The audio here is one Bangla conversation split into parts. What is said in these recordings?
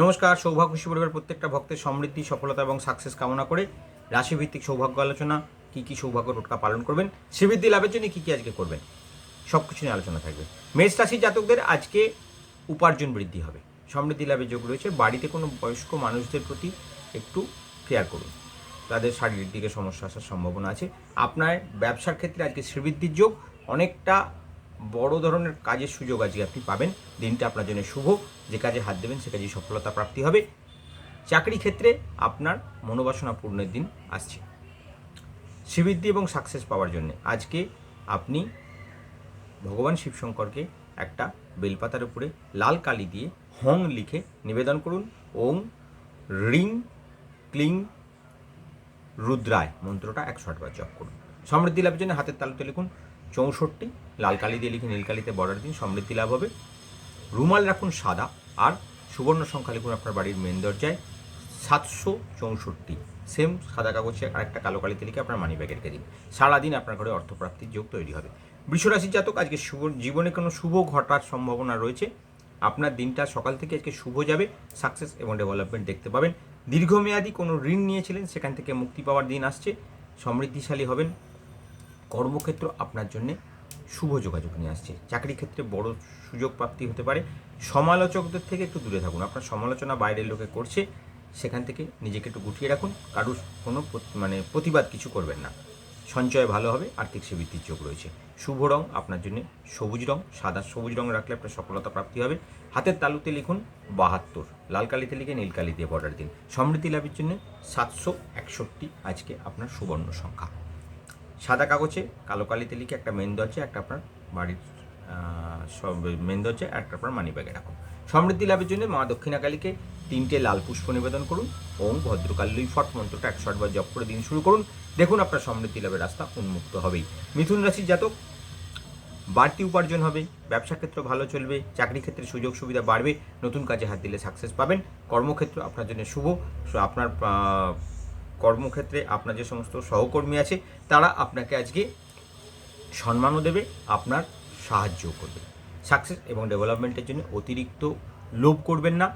নমস্কার, সৌভাগ্য খুশি পরিবার প্রত্যেকটা ভক্তের সমৃদ্ধি, সফলতা এবং সাকসেস কামনা করে রাশিভিত্তিক সৌভাগ্য আলোচনা, কি কি সৌভাগ্য টোটকা পালন করবেন, শ্রীবৃদ্ধি লাভের জন্য কি কি আজকে করবেন সব কিছু নিয়ে আলোচনা থাকবে। মেষ রাশি জাতকদের আজকে উপার্জন বৃদ্ধি হবে। সমৃদ্ধি লাভের যোগ রয়েছে। বাড়িতে কোনো বয়স্ক মানুষদের প্রতি একটু কেয়ার করুন। তাদের শারীরিক দিকে সমস্যা আসার সম্ভাবনা আছে। আপনার ব্যবসার ক্ষেত্রে আজকে শ্রীবৃদ্ধির যোগ অনেকটা বড় ধরনের কাজের সুযোগ আজকে আপনি পাবেন। দিনটা আপনার জন্য শুভ। যে কাজে হাত দেবেন, সে কাজে সফলতা প্রাপ্তি হবে। চাকরি ক্ষেত্রে আপনার মনোবাসনা পূর্ণের দিন আসছে। শ্রীবৃদ্ধি এবং সাকসেস পাওয়ার জন্য আজকে আপনি ভগবান শিবশঙ্করকে একটা বেলপাতার উপরে লাল কালি দিয়ে হং লিখে নিবেদন করুন। ওং রিং ক্লিং রুদ্রায় মন্ত্রটা একশো আটবার জপ করুন। সমৃদ্ধি লাভের জন্য হাতের তালুতে লিখুন চৌষট্টি লাল কালি দিয়ে লিখে নীল কালিতে বর্ডার দিন, সমৃদ্ধি লাভ হবে। রুমাল রাখুন সাদা, আর সুবর্ণ সংখ্যা লিখুন আপনার বাড়ির মেন দরজায়, সাতশো চৌষট্টি। সেম সাদা কাগজে আরেকটা কালো কালিতে লিখে আপনার মানি ব্যাগে রেখে দিন। সারাদিন আপনার ঘরে অর্থপ্রাপ্তির যোগ তৈরি হবে। বৃষরাশির জাতক, আজকে শুভ, জীবনে কোনো শুভ ঘটার সম্ভাবনা রয়েছে। আপনার দিনটা সকাল থেকে আজকে শুভ যাবে। সাকসেস এবং ডেভেলপমেন্ট দেখতে পাবেন। দীর্ঘমেয়াদী কোনো ঋণ নিয়েছিলেন, সেখান থেকে মুক্তি পাওয়ার দিন আসছে। সমৃদ্ধিশালী হবেন। কর্মক্ষেত্র আপনার জন্য শুভ যোগাযোগ নিয়ে আসছে। চাকরি ক্ষেত্রে বড় সুযোগ প্রাপ্তি হতে পারে। সমালোচকদের থেকে একটু দূরে থাকুন। আপনার সমালোচনা বাইরের লোকে করছে, সেখান থেকে নিজেকে একটু গুটিয়ে রাখুন। কারুর কোনো মানে প্রতিবাদ কিছু করবেন না। সঞ্চয় ভালো হবে, আর্থিক সেবৃদ্ধির যোগ রয়েছে। শুভ রং আপনার জন্য সবুজ রং, সাদা সবুজ রং রাখলে আপনার সফলতা প্রাপ্তি হবে। হাতের তালুতে লিখুন বাহাত্তর, লাল কালিতে লিখে নীল কালি দিয়ে বর্ডার দিন। সমৃদ্ধি লাভের জন্য সাতশো একষট্টি আজকে আপনার সুবর্ণ সংখ্যা। সাদা কাগজে, কালো কালিতে লিখে একটা মেন দরজা, একটা আপনার বাড়ির সব মেন দরজা একটা আপনার মানি ব্যাগে রাখুন। সমৃদ্ধি লাভের জন্য মা দক্ষিণাকালীকে তিনটে লাল পুষ্প নিবেদন করুন। ওম ভদ্রকালী ফট মন্ত্রটা একশো আটবার জপ করে দিন শুরু করুন। দেখুন আপনার সমৃদ্ধি লাভের রাস্তা উন্মুক্ত হবেই। মিথুন রাশির জাতক, বাড়তি উপার্জন হবে, ব্যবসা ক্ষেত্র ভালো চলবে, চাকরি ক্ষেত্রে সুযোগ সুবিধা বাড়বে, নতুন কাজে হাত দিলে সাকসেস পাবেন। কর্মক্ষেত্র আপনার জন্য শুভ। আপনার কর্মক্ষেত্রে আপনার যে সমস্ত সহকর্মী আছে, তারা আপনাকে আজকে সম্মানও দেবে, আপনার সাহায্যও করবে। সাকসেস এবং ডেভেলপমেন্টের জন্য অতিরিক্ত লোভ করবেন না।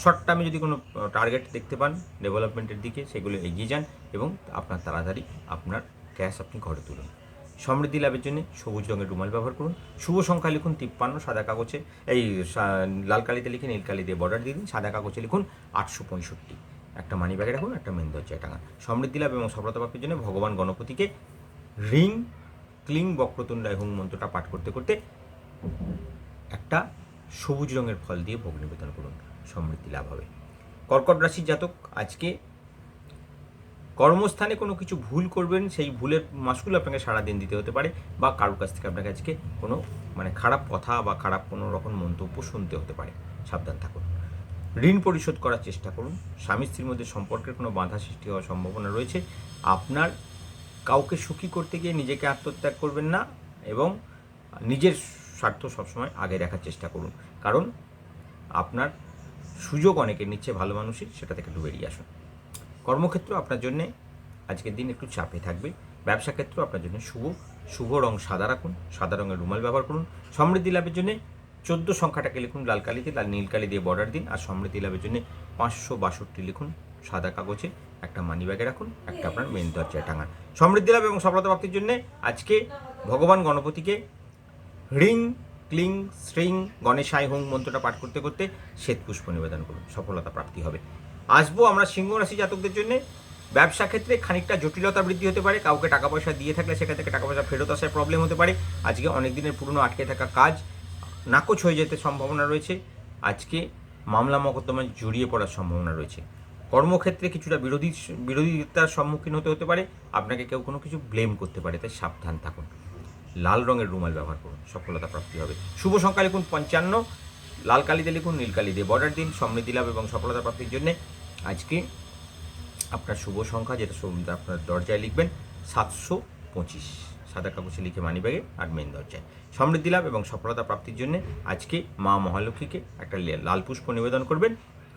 শর্ট টার্মে যদি কোনো টার্গেট দেখতে পান ডেভেলপমেন্টের দিকে, সেগুলো এগিয়ে যান এবং আপনার তাড়াতাড়ি আপনার ক্যাশ আপনি ঘরে তুলুন। সমৃদ্ধি লাভের জন্য সবুজ রঙের রুমাল ব্যবহার করুন। শুভ সংখ্যা লিখুন তিপ্পান্ন, সাদা কাগজে, এই লাল কালিতে লিখে নীল কালি দিয়ে বর্ডার দিয়ে দিন, সাদা কাগজে লিখুন আটশো পঁয়ষট্টি। একটা মানি ব্যাগে রাখুন, একটা মেন দরজায় টাঙান। সমৃদ্ধি লাভ এবং সফলতা প্রাপ্তির জন্য ভগবান গণপতিকে রিং, ক্লিং বক্রতুণ্ডায় হুং মন্ত্রটা পাঠ করতে করতে একটা সবুজ রঙের ফল দিয়ে ভোগ নিবেদন করুন। সমৃদ্ধি লাভ হবে। কর্কট রাশির জাতক, আজকে কর্মস্থানে কোনো কিছু ভুল করবেন, সেই ভুলের মাসগুলো আপনাকে সারাদিন দিতে হতে পারে বা কারোর কাছ থেকে আপনাকে আজকে কোনো মানে খারাপ কথা বা খারাপ কোনো রকম মন্তব্য শুনতে হতে পারে। সাবধান থাকুন। ঋণ পরিশোধ করার চেষ্টা করুন। স্বামী স্ত্রীর মধ্যে সম্পর্কের কোনো বাধা সৃষ্টি হওয়ার সম্ভাবনা রয়েছে। আপনার কাউকে সুখী করতে গিয়ে নিজেকে আত্মত্যাগ করবেন না এবং নিজের স্বার্থ সবসময় আগে রাখার চেষ্টা করুন। কারণ আপনার সুযোগ অনেকের নিচ্ছে, ভালো মানুষই সেটা থেকে একটু বেরিয়ে আসুন। কর্মক্ষেত্র আপনার জন্যে আজকের দিন একটু চাপে থাকবে। ব্যবসা ক্ষেত্র আপনার জন্য শুভ। শুভ রং সাদা রাখুন, সাদা রঙের রুমাল ব্যবহার করুন। সমৃদ্ধি লাভের জন্য চোদ্দ সংখ্যাটাকে লিখুন, লাল কালিতে, লাল নীল কালি দিয়ে বর্ডার দিন আর সমৃদ্ধি লাভের জন্য পাঁচশো বাষট্টি লিখুন, সাদা কাগজে একটা মানি ব্যাগে রাখুন, একটা আপনার মেন দরজায় টাঙান। সমৃদ্ধি লাভ এবং সফলতা প্রাপ্তির জন্য আজকে ভগবান গণপতিকে হ্রিং ক্লিং শ্রিং গণেশায় হুং মন্ত্রটা পাঠ করতে করতে শ্বেত পুষ্প নিবেদন করুন, সফলতা প্রাপ্তি হবে। আসব আমরা সিংহ রাশি জাতকদের জন্য। ব্যবসা ক্ষেত্রে খানিকটা জটিলতা বৃদ্ধি হতে পারে, কাউকে টাকা পয়সা দিয়ে থাকলে সেখান থেকে টাকা পয়সা ফেরত আসার প্রবলেম হতে পারে। আজকে অনেক দিনের পুরনো আটকে থাকা কাজ নাকচ হয়ে যেতে সম্ভাবনা রয়েছে। আজকে মামলা মকদ্দমায় জড়িয়ে পড়ার সম্ভাবনা রয়েছে। কর্মক্ষেত্রে কিছুটা বিরোধী বিরোধিতার সম্মুখীন হতে হতে পারে। আপনাকে কেউ কোনো কিছু ব্লেম করতে পারে, তাই সাবধান থাকুন। লাল রঙের রুমাল ব্যবহার করুন, সফলতা প্রাপ্তি হবে। শুভ সংখ্যা লিখুন পঞ্চান্ন, লাল কালিতে লিখুন নীল কালি দিয়ে বর্ডার দিন, সমৃদ্ধি লাভ এবং সফলতা প্রাপ্তির জন্য আজকে আপনার শুভ সংখ্যা, যেটা আপনার দরজায় লিখবেন সাতশো পঁচিশ। সাদা কাগজে লিখে মানি ব্যাগে আর মেন দরজায়। সমৃদ্ধি লাভ এবং সফলতা প্রাপ্তির জন্য আজকে মা মহালক্ষ্মীকে একটা লাল পুষ্প নিবেদন করবেন।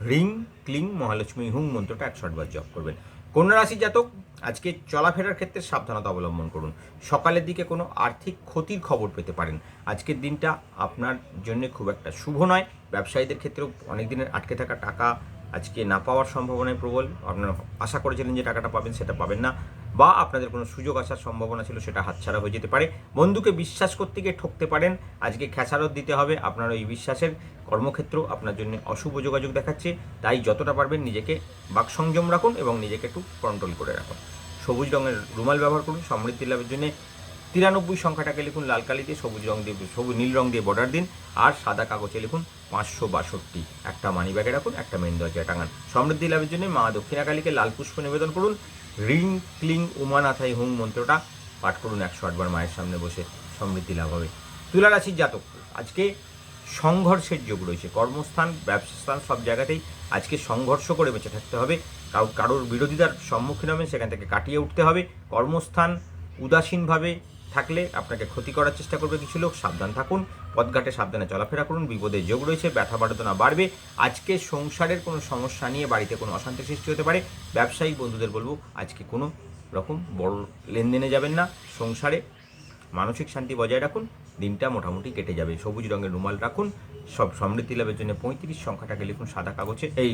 রিং, ক্লিং, মহালক্ষ্মী, হুং মন্ত্রটা একশো আটবার জপ করবেন। কন্যা রাশি জাতক, আজকে চলাফেরার ক্ষেত্রে সাবধানতা অবলম্বন করুন। সকালের দিকে কোনো আর্থিক ক্ষতির খবর পেতে পারেন। আজকের দিনটা আপনার জন্য খুব একটা শুভ নয়। ব্যবসায়ীদের ক্ষেত্রেও অনেক দিনের আটকে থাকা টাকা আজকে না পাওয়ার সম্ভাবনায় প্রবল। আপনারা আশা করেছিলেন যে টাকাটা পাবেন, সেটা পাবেন না। বা আপনাদের কোনো সুযোগ আসার সম্ভাবনা ছিল সেটা হাতছাড়া হয়ে যেতে পারে। বন্ধুকে বিশ্বাস করতে গিয়ে ঠকতে পারেন। আজকে খেসারত দিতে হবে আপনার ওই বিশ্বাসের কর্মক্ষেত্র আপনার জন্য অশুভ যোগাযোগ দেখাচ্ছে। তাই যতটা পারবেন নিজেকে বাক সংযম রাখুন এবং নিজেকে একটু কন্ট্রোল করে রাখুন। সবুজ রঙের রুমাল ব্যবহার করুন। সমৃদ্ধি লাভের জন্য তিরানব্বই সংখ্যাটাকে লিখুন লাল কালি দিয়ে, সবুজ রং দিয়ে, সবুজ নীল রং দিয়ে বর্ডার দিন। আর সাদা কাগজে লিখুন পাঁচশো বাষট্টি। একটা মানি ব্যাগে রাখুন, একটা মেন দরজায় টাঙান। সমৃদ্ধি লাভের জন্য মা দক্ষিণা কালীকে লাল পুষ্প নিবেদন করুন। রিং ক্লিং উমানাথাই হুম মন্ত্রটা পাঠ করুন একশো আটবার মায়ের সামনে বসে সমৃদ্ধি লাভ হবে। তুলা রাশির জাতক, আজকে সংঘর্ষের যোগ রয়েছে। কর্মস্থান, ব্যবসাস্থান সব জায়গাতেই আজকে সংঘর্ষ করে বেঁচে থাকতে হবে। কারও কারোর বিরোধিতার সম্মুখীন হবেন সেখান থেকে কাটিয়ে উঠতে হবে। কর্মস্থান উদাসীনভাবে থাকলে আপনাকে ক্ষতি করার চেষ্টা করবে কিছু লোক। সাবধান থাকুন, পথঘাটে সাবধানে চলাফেরা করুন, বিপদে যোগ রয়েছে, ব্যথা বাড়তনা বাড়বে। আজকে সংসারের কোনো সমস্যা নিয়ে বাড়িতে কোনো অশান্তি সৃষ্টি হতে পারে। ব্যবসায়িক বন্ধুদের বলব, আজকে কোনো রকম বড় লেনদেনে যাবেন না। সংসারে মানসিক শান্তি বজায় রাখুন দিনটা মোটামুটি কেটে যাবে। সবুজ রঙের রুমাল রাখুন, সব সমৃদ্ধি লাভের জন্য পঁয়ত্রিশ সংখ্যাটাকে লিখুন সাদা কাগজে, এই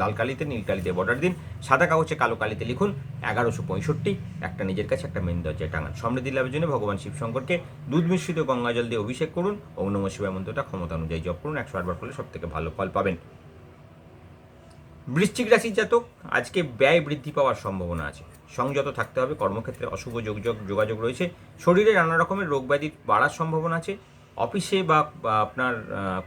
লাল কালিতে, নীল কালিতে বর্ডার দিন। সাদা কাগজে কালো কালিতে লিখুন এগারোশো পঁয়ষট্টি, একটা নিজের কাছে, একটা মেন দরজায় টাঙান। সমৃদ্ধি লাভের জন্য ভগবান শিবশঙ্করকে দুধ মিশ্রিত গঙ্গা জল দিয়ে অভিষেক করুন। ও নম শিবায় মন্ত্রটা ক্ষমতা অনুযায়ী জপ করুন, একশো আটবার ফলে সব থেকে ভালো ফল পাবেন। বৃশ্চিক রাশির জাতক, আজকে ব্যয় বৃদ্ধি পাওয়ার সম্ভাবনা আছে। সংযত থাকতে হবে, কর্মক্ষেত্রে অশুভ যোগযোগ যোগাযোগ রয়েছে। শরীরে নানা রকমের রোগ ব্যাধি বাড়ার সম্ভাবনা আছে। অফিসে বা বা আপনার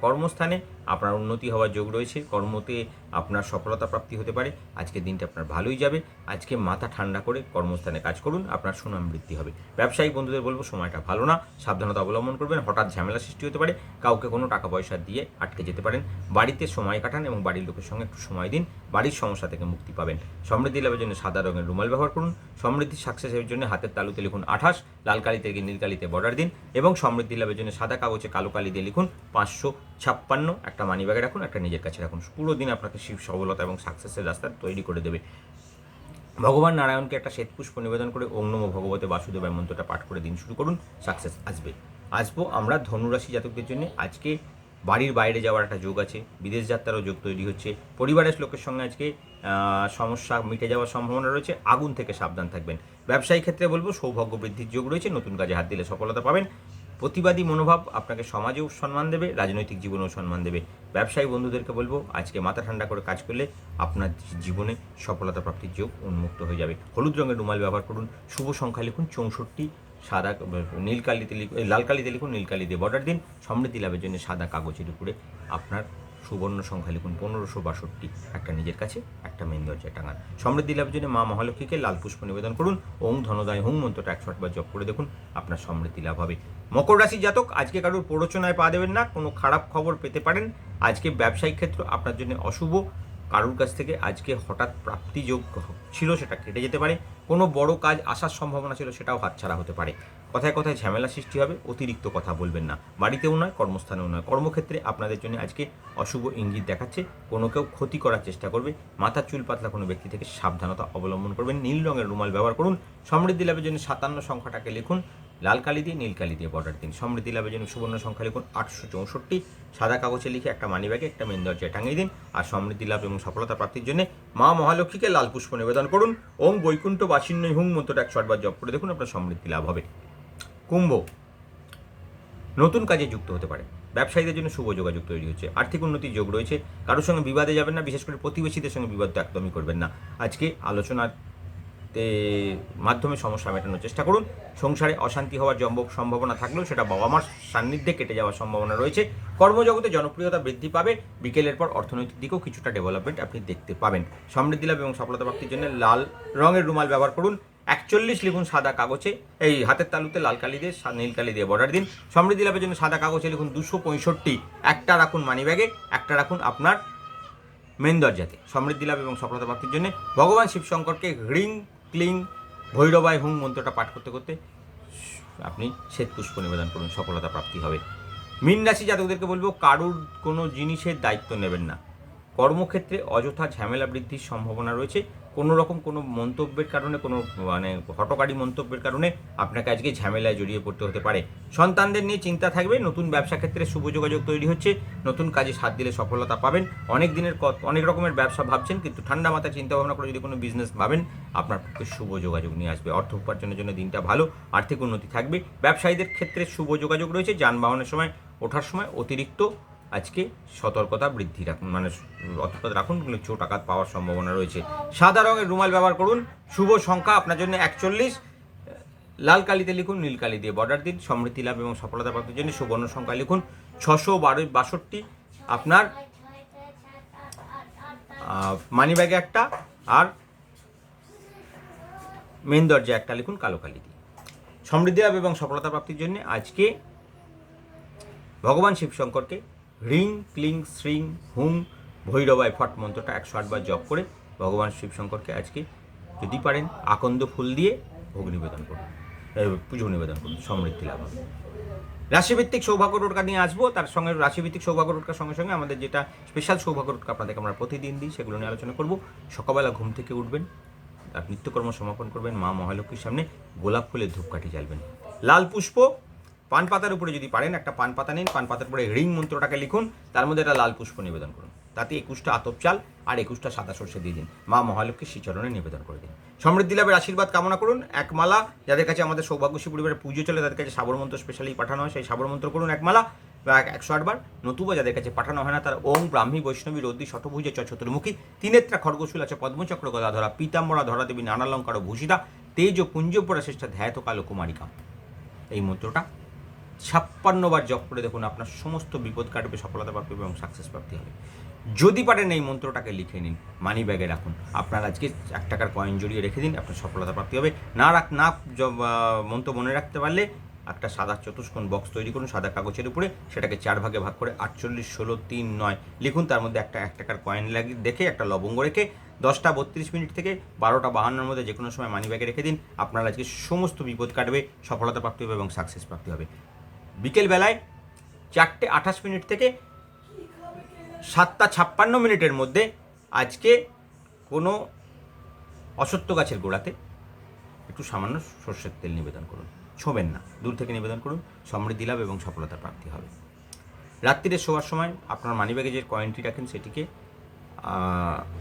কর্মস্থানে আপনার উন্নতি হওয়ার যোগ রয়েছে। কর্মতে আপনার সফলতা প্রাপ্তি হতে পারে। আজকের দিনটা আপনার ভালোই যাবে। আজকে মাথা ঠান্ডা করে কর্মস্থানে কাজ করুন, আপনার সুনাম বৃদ্ধি হবে। ব্যবসায়িক বন্ধুদের বলব, সময়টা ভালো না। সাবধানতা অবলম্বন করবেন, হঠাৎ ঝামেলা সৃষ্টি হতে পারে। কাউকে কোনো টাকা পয়সা দিয়ে আটকে যেতে পারেন। বাড়িতে সময় কাটান এবং বাড়ির লোকের সঙ্গে একটু সময় দিন। বাড়ির সমস্যা থেকে মুক্তি পাবেন। সমৃদ্ধি লাভের জন্য সাদা রঙের রুমাল ব্যবহার করুন। সমৃদ্ধি সাকসেসের জন্য হাতের তালুতে লিখুন আঠাশ, লাল কালিতে নীল কালিতে বর্ডার দিন এবং সমৃদ্ধি লাভের জন্য সাদা কাগজে কালো কালি দিয়ে লিখুন পাঁচশো ছাপ্পান্ন। একটা মানি ব্যাগে রাখুন, একটা নিজের কাছে রাখুন। পুরো দিন আপনাকে শিব সবলতা এবং সাকসেসের রাস্তা তৈরি করে দেবে। ভগবান নারায়ণকে একটা শ্বেতপুষ্প নিবেদন করে ওং ভগবতে বাসুদেবায় মন্ত্রটা পাঠ করে দিন শুরু করুন সাকসেস আসবে। আসব আমরা ধনুরাশি জাতকদের জন্য। আজকে বাড়ির বাইরে যাওয়ার একটা যোগ আছে, বিদেশ যাত্রারও যোগ তৈরি হচ্ছে। পরিবারের লোকের সঙ্গে আজকে সমস্যা মিটে যাওয়ার সম্ভাবনা রয়েছে, আগুন থেকে সাবধান থাকবেন। ব্যবসায়িক ক্ষেত্রে বলব সৌভাগ্য বৃদ্ধির যোগ রয়েছে, নতুন কাজে হাত দিলে সফলতা পাবেন। প্রতিবাদী মনোভাব আপনাকে সমাজেও সম্মান দেবে, রাজনৈতিক জীবনেও সম্মান দেবে। ব্যবসায়ী বন্ধুদেরকে বলব, আজকে মাথা ঠান্ডা করে কাজ করলে আপনার জীবনে সফলতা প্রাপ্তির যোগ উন্মুক্ত হয়ে যাবে। হলুদ রঙের রুমাল ব্যবহার করুন, শুভ সংখ্যা লিখুন, চৌষট্টি, সাদা নীল কালিতে লিখুন লাল কালিতে লিখুন নীল কালি দিয়ে বর্ডার দিন। সমৃদ্ধি লাভের জন্য সাদা কাগজের উপরে আপনার সুবর্ণ সংখ্যা লিখুন, পনেরোশো বাষট্টি, একটা নিজের কাছে, একটা মেন দরজায় টাঙান। সমৃদ্ধি লাভের জন্য মা মহালক্ষ্মীকে লাল পুষ্প নিবেদন করুন, ওং ধনদায়, হুং মন্ত্রটা একশো আটবার জপ করে দেখুন, আপনার সমৃদ্ধি লাভ হবে। মকর রাশির জাতক, আজকে কারোর প্ররোচনায় পা দেবেন না, কোনো খারাপ খবর পেতে পারেন। আজকে ব্যবসায়িক ক্ষেত্র আপনার জন্য অশুভ। কারুর কাছ থেকে আজকে হঠাৎ প্রাপ্তি যোগ ছিল সেটা কেটে যেতে পারে। কোনো বড় কাজ আসার সম্ভাবনা ছিল সেটাও হাতছাড়া হতে পারে। কথায় কথায় ঝামেলা সৃষ্টি হবে, অতিরিক্ত কথা বলবেন না। বাড়িতেও নয়, কর্মস্থানেও নয়। কর্মক্ষেত্রে আপনাদের জন্য আজকে অশুভ ইঙ্গিত দেখাচ্ছে। কোনো কেউ ক্ষতি করার চেষ্টা করবে। মাথার চুল পাতলা কোনো ব্যক্তি থেকে সাবধানতা অবলম্বন করবেন। নীল রঙের রুমাল ব্যবহার করুন। সমৃদ্ধি লাভের জন্য সাতান্ন সংখ্যাটাকে লিখুন। লাল কালি দিয়ে, নীল কালি দিয়ে বর্ডার দিন সমৃদ্ধি লাভের জন্য সুবর্ণ সংখ্যা লিখুন আটশো চৌষট্টি। সাদা কাগজে লিখে একটা মানি ব্যাগে একটা মেন দরজায় টাঙিয়ে দিন। আর সমৃদ্ধি লাভ এবং সফলতা প্রাপ্তির জন্য মা মহালক্ষ্মীকে লাল পুষ্প নিবেদন করুন। ওম বৈকুণ্ঠ বাসিন্য হুং মন্ত্রটা একশো আটবার জপ করে দেখুন আপনার সমৃদ্ধি লাভ হবে। কুম্ভ, নতুন কাজে যুক্ত হতে পারে। ব্যবসায়ীদের জন্য শুভ যোগাযোগ তৈরি হচ্ছে। আর্থিক উন্নতির যোগ রয়েছে। কারোর সঙ্গে বিবাদে যাবেন না, বিশেষ করে প্রতিবেশীদের সঙ্গে বিবাদ তো একদমই করবেন না। আজকে আলোচনার মাধ্যমে সমস্যা মেটানোর চেষ্টা করুন। সংসারে অশান্তি হওয়ার জম্ব- সম্ভাবনা থাকলেও সেটা বাবা মার সান্নিধ্যে কেটে যাওয়ার সম্ভাবনা রয়েছে। কর্মজগতে জনপ্রিয়তা বৃদ্ধি পাবে। বিকেলের পর অর্থনৈতিক দিকেও কিছুটা ডেভেলপমেন্ট আপনি দেখতে পাবেন। সমৃদ্ধি লাভ এবং সফলতা প্রাপ্তির জন্য লাল রঙের রুমাল ব্যবহার করুন। একচল্লিশ লিখুন সাদা কাগজে। এই হাতের তালুতে লাল কালি দিয়ে নীল কালি দিয়ে বর্ডার দিন। সমৃদ্ধি লাভের জন্য সাদা কাগজে লিখুন দুশো পঁয়ষট্টি। একটা রাখুন মানি ব্যাগে একটা রাখুন আপনার মেন দরজাতে। সমৃদ্ধি লাভ এবং সফলতা প্রাপ্তির জন্য ভগবান শিবশঙ্করকে হ্রিং ক্লিং ভৈরবায় হুং মন্ত্রটা পাঠ করতে করতে আপনি শ্বেত পুষ্প নিবেদন করুন, সফলতা প্রাপ্তি হবে। মীন রাশি জাতকদেরকে বলব, কারুর কোনো জিনিসের দায়িত্ব নেবেন না। কর্মক্ষেত্রে অযথা ঝামেলা বৃদ্ধির সম্ভাবনা রয়েছে। কোনো রকম কোনো মন্তব্যের কারণে, কোনো মানে হটকারী মন্তব্যের কারণে আপনাকে আজকে ঝামেলায় জড়িয়ে পড়তে হতে পারে। সন্তানদের নিয়ে চিন্তা থাকবে, নতুন ব্যবসা ক্ষেত্রে শুভ যোগাযোগ তৈরি হচ্ছে, নতুন কাজে সাথ দিলে সফলতা পাবেন, অনেক দিনের অনেক রকমের ব্যবসা ভাবছেন, কিন্তু ঠান্ডা মাথায় চিন্তা ভাবনা করে যদি কোনো বিজনেস ভাবেন, আপনার পক্ষে শুভ যোগাযোগ নিয়ে আসবে। অর্থ উপার্জনের জন্য দিনটা ভালো, আর্থিক উন্নতি থাকবে। ব্যবসায়ীদের ক্ষেত্রে শুভ যোগাযোগ রয়েছে, যানবাহনের সময় ওঠার সময় অতিরিক্ত আজকে সতর্কতা বৃদ্ধি রাখুন মানে অতর্কতা রাখুন চোট আঘাত পাওয়ার সম্ভাবনা রয়েছে। সাদা রঙের রুমাল ব্যবহার করুন, শুভ সংখ্যা আপনার জন্য একচল্লিশ, লাল কালিতে লিখুন, নীল কালি দিয়ে বর্ডার দিন, সমৃদ্ধি লাভ এবং সফলতা প্রাপ্তির জন্য সুবর্ণ সংখ্যা লিখুন, ছশো বারো, বাষট্টি, আপনার মানি ব্যাগে একটা, আর মেন দরজা একটা লিখুন, কালো কালি দিয়ে সমৃদ্ধি লাভ এবং সফলতা প্রাপ্তির জন্য আজকে ভগবান শিবশঙ্করকে হ্রিং ক্লিং, শ্রিং, হুং, ভৈরবায় ফট মন্ত্রটা একশো আটবার জপ করে ভগবান শিবশঙ্করকে আজকে যদি পারেন আকন্দ ফুল দিয়ে ভোগ নিবেদন করুন। পুজো নিবেদন করুন, সমৃদ্ধি লাভ হবে। রাশিভিত্তিক সৌভাগ্য টোটকা নিয়ে আসব, তার সঙ্গে রাশিভিত্তিক সৌভাগ্য টোটকার সঙ্গে সঙ্গে আমাদের যেটা স্পেশাল সৌভাগ্য টোটকা আপনাদেরকে আমরা প্রতিদিন দিই, সেগুলো নিয়ে আলোচনা করব। সকালবেলা ঘুম থেকে উঠবেন, আর নিত্যকর্ম সমাপন করবেন মা মহালক্ষ্মীর সামনে গোলাপ ফুলের ধূপকাঠি জ্বালবেন। লাল পুষ্প পান পাতার উপরে যদি পারেন, একটা পান পাতা নিন পান পাতার উপরে রিং মন্ত্রটাকে লিখুন, তার মধ্যে একটা লাল পুষ্প নিবেদন করুন। তাতে একুশটা আতপ চাল আর একুশটা সাদা সর্ষে দিয়ে দিন। মা মহালক্ষ্মী শ্রীচরণে নিবেদন করে দিন। সমৃদ্ধি লাভের আশীর্বাদ কামনা করুন। এক মালা, যাদের কাছে আমাদের সৌভাগ্যশী পরিবারের পুজো চলে, তাদের কাছে সাবর মন্ত্র স্পেশালি পাঠানো হয়, সেই সাবর মন্ত্র করুন এক মালা। বা এক- একশো আটবার। নতুবা যাদের কাছে পাঠানো হয় না, তার ওম ব্রাহ্মী বৈষ্ণবী রদ্দি শতভুজে চতুর্মুখী, তিনেত্রা খড়গশুল আছে পদ্মচক্র গদা ধরা পীতাম্বরা ধরা দেবী নানালঙ্কার ও ভূষিতা, তেজ ও পুঞ্জপরা শ্রেষ্ঠা ধ্যাত কালো কুমারিকা। এই মন্ত্রটা ছাপ্পান্ন বার জপ করে দেখুন আপনার সমস্ত বিপদ কাটবে, সফলতা প্রাপ্তি এবং সাকসেস প্রাপ্তি হবে। যদি পারেন এই মন্ত্রটাকে লিখে নিন মানি ব্যাগে রাখুন। আপনার আজকে এক টাকার কয়েন জড়িয়ে রেখে দিন, আপনার সফলতা প্রাপ্তি হবে। না রাখ, না মন্ত্র মনে রাখতে পারলে একটা সাদা চতুষ্কোণ বক্স তৈরি করুন, সাদা কাগজের উপরে। সেটাকে চার ভাগে ভাগ করে আটচল্লিশ, ষোলো, তিন, নয় লিখুন। তার মধ্যে একটা, এক টাকার কয়েন লাগিয়ে দেখে একটা লবঙ্গ রেখে দশটা বত্রিশ মিনিট থেকে বারোটা বাহান্নর মধ্যে যে কোনো সময় মানি ব্যাগে রেখে দিন। আপনার আজকে সমস্ত বিপদ কাটবে, সফলতা প্রাপ্তি হবে এবং সাকসেস প্রাপ্তি হবে। বিকেল বেলায় চারটে আঠাশ মিনিট থেকে সাতটা ছাপ্পান্ন মিনিটের মধ্যে আজকে কোনো অসত্য গাছের গোড়াতে একটু সামান্য সর্ষের তেল নিবেদন করুন। ছোবেন না। দূর থেকে নিবেদন করুন। সমৃদ্ধি লাভ এবং সফলতা প্রাপ্তি হবে। রাত্রিরে শোয়ার সময় আপনার মানিব্যাগে যে কয়েনটি রাখেন, সেটিকে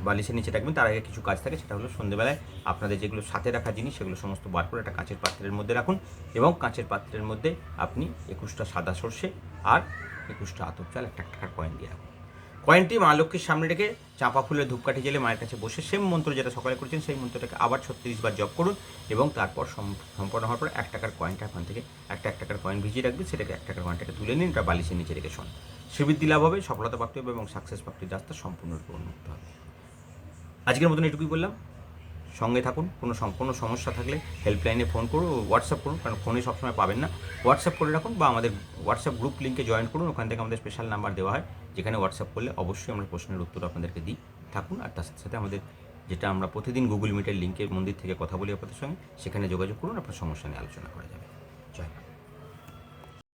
বালিশের নিচে রাখবেন, তার আগে কিছু কাজ থাকে, সেটা হলো সন্ধেবেলায় আপনাদের যেগুলো সাথে রাখা জিনিস, সেগুলো সমস্ত বার করে একটা কাঁচের পাত্রের মধ্যে রাখুন এবং কাঁচের পাত্রের মধ্যে আপনি একুশটা সাদা সর্ষে আর একুশটা আতপ চাল একটা এক টাকার কয়েন দিয়ে রাখুন। কয়েনটি মা লক্ষ্মীর সামনে রেখে চাঁপা ফুলের ধূপকাঠি জেলে মায়ের কাছে বসে সেম মন্ত্র যেটা সকালে করেছেন, সেই মন্ত্রটাকে আবার ছত্রিশ বার জপ করুন এবং তারপর সম- সম্পন্ন হওয়ার পর এক টাকার কয়েনটা ওখান থেকে একটা এক টাকার কয়েন ভিজিয়ে রাখবেন, সেটাকে এক টাকার কয়েনটাকে তুলে নিন এটা বালিশের নিচে রেখে শোন। শ্রীবৃদ্ধি লাভ হবে, সফলতা প্রাপ্তি হবে এবং সাকসেস প্রাপ্তির রাস্তা সম্পূর্ণরূপে উন্মুক্ত হবে। আজকের মতন এটুকুই বললাম। সঙ্গে থাকুন, কোনো সম- কোনো সমস্যা থাকলে হেল্পলাইনে ফোন করুন হোয়াটসঅ্যাপ করুন, কারণ ফোনে সবসময় পাবেন না। হোয়াটসঅ্যাপ করে রাখুন বা আমাদের হোয়াটসঅ্যাপ গ্রুপ লিঙ্কে জয়েন করুন, ওখান থেকে আমাদের স্পেশাল নাম্বার দেওয়া হয়, যেখানে হোয়াটসঅ্যাপ করলে অবশ্যই আমরা প্রশ্নের উত্তর আপনাদেরকে দিই, থাকুন আর তার সাথে সাথে আমাদের যেটা আমরা প্রতিদিন গুগল মিটের লিঙ্কে মন্দির থেকে কথা বলি আপনাদের সঙ্গে, সেখানে যোগাযোগ করুন, আপনার সমস্যা নিয়ে আলোচনা করা যাবে।